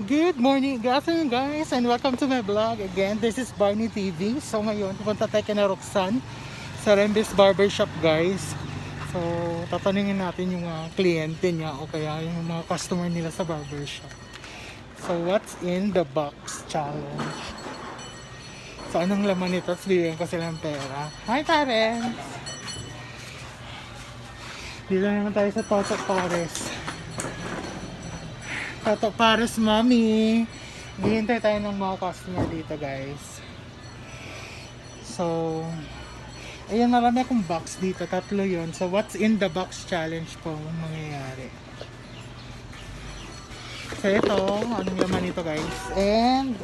Good morning, good afternoon guys, and welcome to my vlog. Again, this is Barney TV. So ngayon, pupunta tayo kay na Roxanne sa Rembes Barbershop guys. So, tatanungin natin yung mga kliyente niya o kaya yung mga customer nila sa barbershop. So, what's in the box challenge? So, anong laman nito? Tapos bigyan ko silang pera. Hi, Karen! Dito naman tayo sa Toto Pares. Toto Pares, mami. Hihintay tayo ng mga customer dito, guys. So, ayan, marami akong box dito. Tatlo yon So, what's in the box challenge po ang mangyayari. So, ito, anong laman nito, guys. And,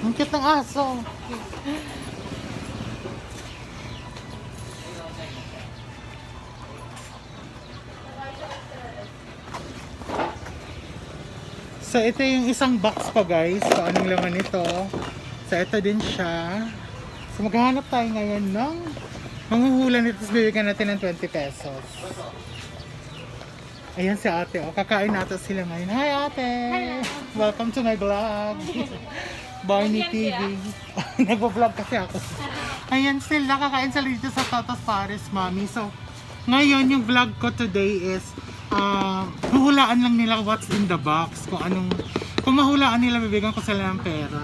ang cute ng aso. So, ito yung isang box pa guys. So, anong laman nito? So, ito din siya. So, maghahanap tayo ngayon ng manghuhula nito. Tapos bibigyan natin ng 20 pesos. Ayan si ate. O, kakain natin sila ngayon. Hi ate! Welcome to my vlog. Barney TV. Nagpo-vlog kasi ako. Ayan sila. Kakain sila dito sa Totos Paris, Mami. So, ngayon yung vlog ko today is ah huhulaan lang nila what's in the box. Kung anong, kung mahulaan nila, bibigyan ko sila ng pera.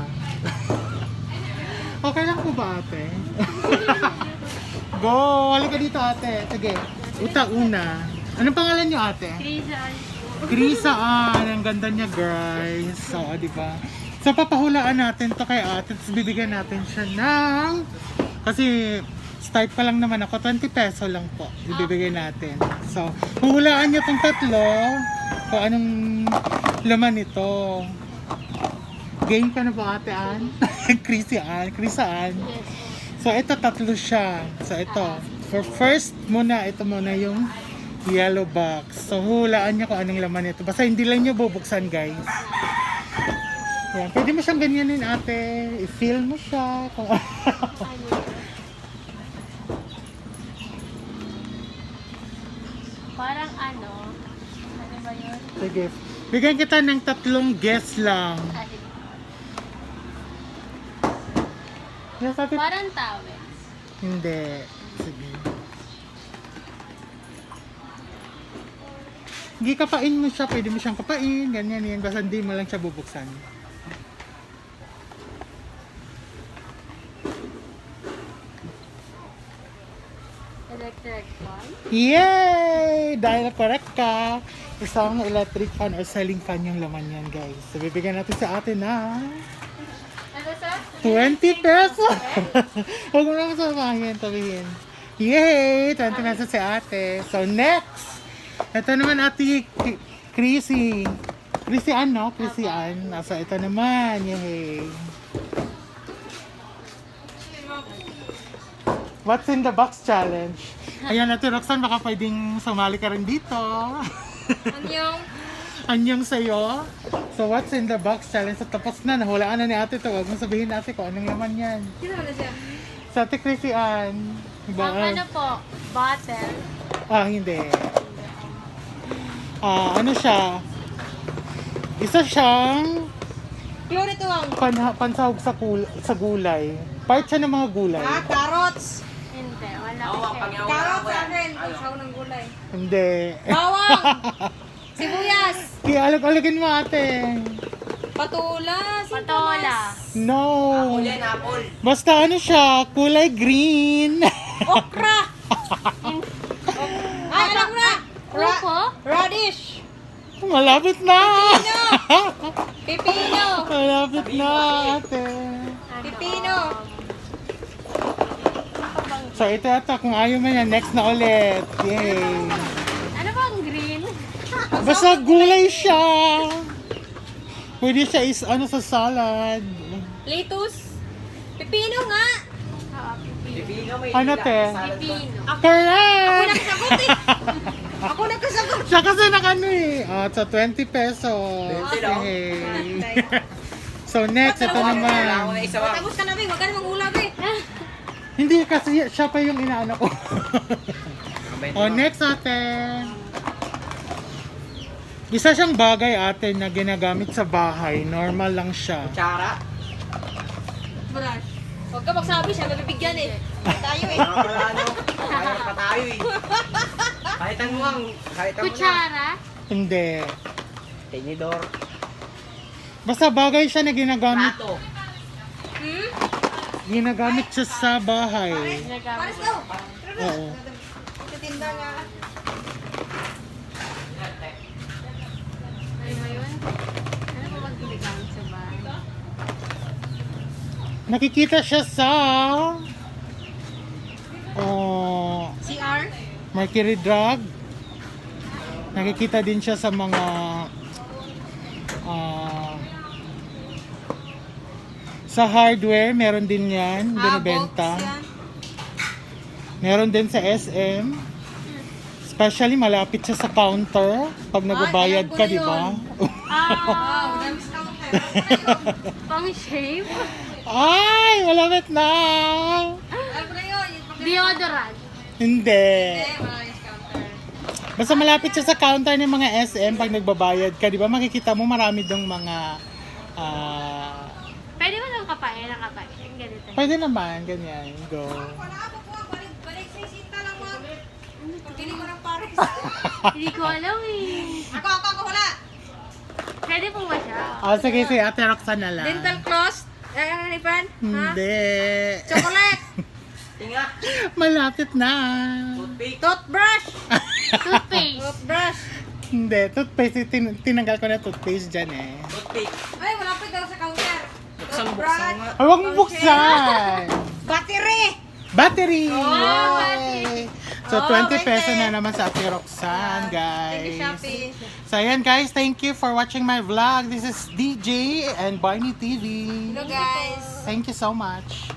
okay lang po ba ate? Go! Halika dito ate. Sige. Uta una. Anong pangalan niyo ate? Krisa Ann. Ang ganda niya guys. So, di ba? So, papahulaan natin to kay ate. Tapos bibigyan natin siya ng... Kasi start pa lang naman ako. 20 peso lang po. Ibibigay natin. So, huhulaan niyo tong tatlo. Kung anong laman nito. Game ka na ba ate Ann? Chrissy Ann. Krisa Ann. So, ito tatlo siya. So, ito. For first muna, ito muna yung yellow box. So, hulaan niyo kung anong laman nito. Basta hindi lang niyo bubuksan, guys. Yan. Pwede mo siyang ganyanin, ate. I-feel mo siya. Parang ano, ano ba yun? Sige. Bigyan kita ng tatlong guess lang. Alin? Yes, ate. Parang towel. Hindi. Sige. Hindi kapain mo siya. Pwede mo siyang kapain. Ganyan yan. Basta hindi mo lang siya bubuksan. Electric fan. Yay! Dahil correct ka. Isang electric fan or ceiling fan yung laman yan, guys. So, bibigyan natin sa atin na Ano sa? 20 pesos. Huwag mo lang samahin, sabihin. Yay! 20 pesos si ate. So, next. Ito naman ate Chrissy. Chrissy Ann, no? Chrissy Ann. So, ito naman. Yay! What's in the box challenge? Ayan, ate Roxanne, baka pwedeng sumali ka rin dito. Yung? Anyong sa'yo. So, what's in the box challenge? So, tapos na. Nahulaan na ni ate to. Huwag mo sabihin ate kung anong laman yan. Sino na siya? Sa ate Chrissy Ann. Diba? Ang ano po, bottle. Ah, hindi. Ah, ano siya? Isa siyang Pure ito ang pan pansahog sa, kul sa gulay. Part siya ng mga gulay. ah, carrots. Wala kasi. Carrots sa akin. Isaw ng gulay. Hindi. Bawang. Sibuyas. Kaya alag-alagin mo ate. Patula. Patola. No. Basta ano siya, kulay green. Okra. Ay, alam mo na. Ra Upo? radish. Malapit na. Pipino. Malapit na ate. Pipino. So ito ito, kung ayaw mo yan, next na ulit. Yay. Ano bang green? Basta gulay siya. Pwede siya is ano sa salad. Lettuce. Pipino nga. Ah, pipino. Ano te? Pipino. Ako Correct! nagsagot eh. Ako nagkasagot. Siya kasi nakano eh. Oh, so 20 pesos. Yay. so next, ito naman. Tapos ka na, Bing. Huwag ka namang ulam eh. Hindi kasi siya pa yung inaano ko. oh, next ate. Isa siyang bagay ate na ginagamit sa bahay. Normal lang siya. Kutsara. Brush. Huwag ka magsabi siya, mabibigyan eh. Tayo eh. Pala ano. Kaya pa tayo eh. Kahit ang muwang. Kahit ang Kutsara? Hindi. Tinidor. Basta bagay siya na ginagamit. Plato. Ginagamit siya sa bahay. Ginagamit. Oo. Titinda nga. Ano? Ano? Nakikita siya sa oh, CR? Mercury Drug. Nakikita din siya sa mga ah, sa hardware, meron din yan, binibenta. Ah, box yan. Meron din sa SM. Especially malapit siya sa counter pag nagbabayad alam ko ka, di ba? Ah, Wow, dami counter. pang shave? Ay, malapit na! Deodorant. Hindi. Basta malapit siya sa counter ng mga SM pag nagbabayad ka, di ba? Makikita mo marami dong mga ah, Pwede ba nang kapain? Ang kapain? Ang ganito. Pwede naman, ganyan. Go. Wala ako po. Balik, balik sa isinta lang mo. Pili ko ng Paris. Hindi ko alam eh. Ako, ako, ako, wala. Pwede po ba siya? Ah, sige, sige. Ate Roxanne na lang. Dental floss. Eh, ano ni Pan? Ha? Hindi. Chocolate. Tinga. Malapit na. Toothpick. Toothbrush. Toothpaste. Toothbrush. Hindi. Toothpaste. Tin tinanggal ko na toothpaste dyan eh. Toothpick. Ay, malapit daw sa counter. Buksan, buksan nga. Ay, huwag mo buksan. Battery. Battery! Oh, Yay! So, Oh, 20 20. peso na naman sa Ate Roxanne, Thank you, guys. Shopee. So, ayan guys, thank you for watching my vlog. This is DJ and Barney TV. Hello, guys. Thank you so much.